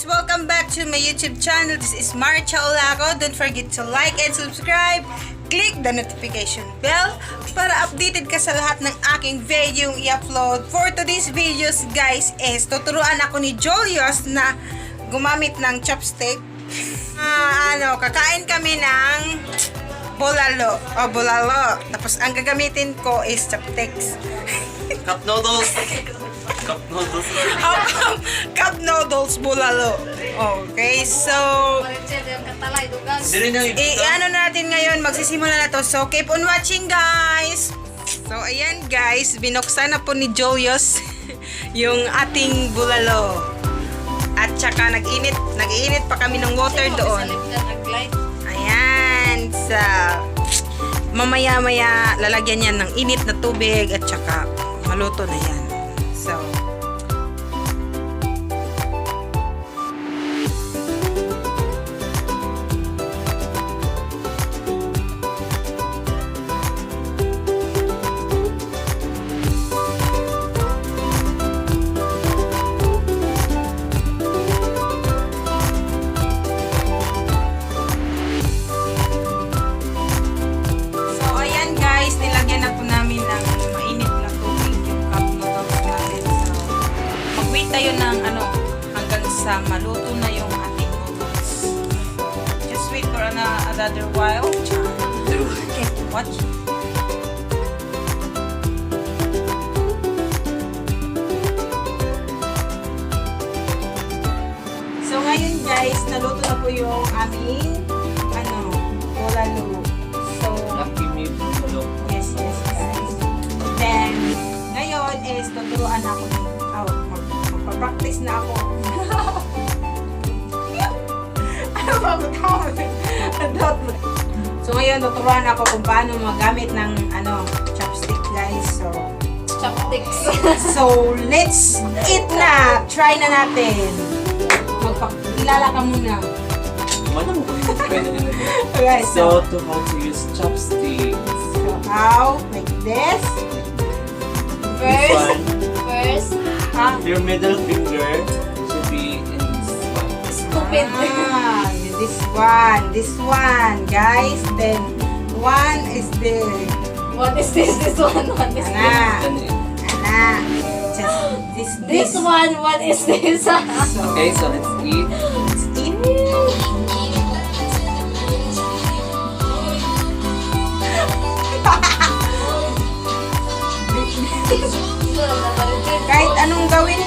guys! Welcome back to my YouTube channel. This is Marcha Olaco. Don't forget to like and subscribe. Click the notification bell para updated ka sa lahat ng aking video yung i-upload. For today's videos guys is tuturuan ako ni Julius na gumamit ng chopstick. Ah, ano, kakain kami ng bulalo. O, bulalo. Tapos ang gagamitin ko is chopsticks. Cup noodles. Cup noodles. Um, cup noodles bulalo. Okay, so i ano natin ngayon, magsisimula na to. So keep on watching guys. So ayan guys, binuksan na po ni Julius yung ating bulalo. At saka nag-init, nag-init pa kami ng water doon. Ayan, sa mamaya-maya lalagyan yan ng init na tubig at saka maluto na yan. Tayo ng ano, hanggang sa maluto na yung ating noodles. Just wait for ano, another while. Okay, watch. So, ngayon guys, naluto na po yung aming ano, bulalo. So, Lucky me bulalo. Yes, yes, guys. Then, ngayon is tuturuan ako ni, oh, mag, magpa-practice na ako. ano ba ba tawag? So, ngayon, tuturuan ako kung paano magamit ng, ano, chopstick, guys. So, Chopsticks. so let's eat na! Try na natin. Magpakilala ka muna. Mana mo pwede yun. Okay, so, So, to how to use chopsticks. so how? Like this? This First, first, Ha? your middle finger should be in this one. stupid. Ah, this one, this one, guys. Then one is the What is this? This one, what is this? ana, Then it- ana. Just this, This one, what is this? So Okay, so let's eat.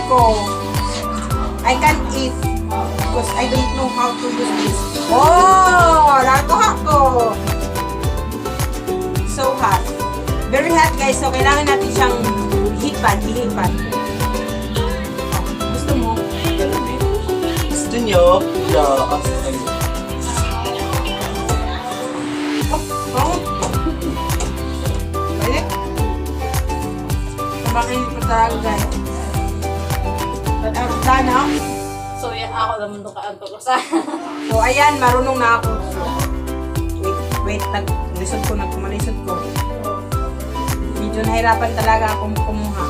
Ko, I can't eat because I don't know how to do this. Oh, nakuha ko. So hot. Very hot guys, so kailangan natin siyang hipan, hihipan. Oh, gusto mo? Gusto nyo? As ay. Oh. Pwede? Sabakain pa talaga guys. Sana, So, yan ako naman doon kaantulosan. So, ayan, marunong na ako. Wait, wait, nag lisod ko, nagkumalisod ko. Medyo nahirapan talaga akong kumuha.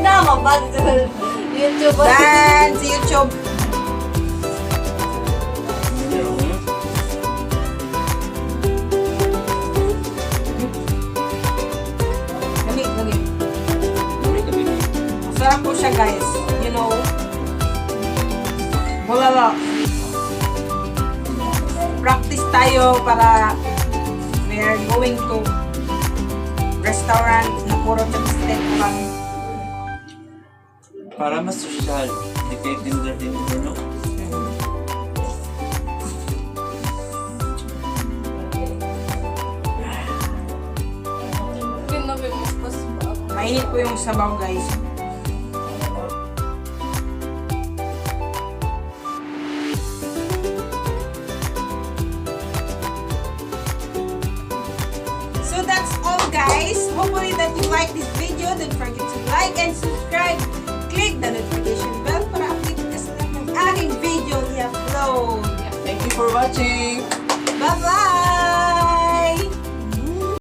Nama ba? YouTube. Dan, sa YouTube. Siya, guys. You know. Bulalo. Practice tayo para we are going to restaurant na puro chopstick lang. Para mas social. Hindi kayo tinder-tinder, no? Mainit po yung sabaw, guys. Like this video. Don't forget to like and subscribe.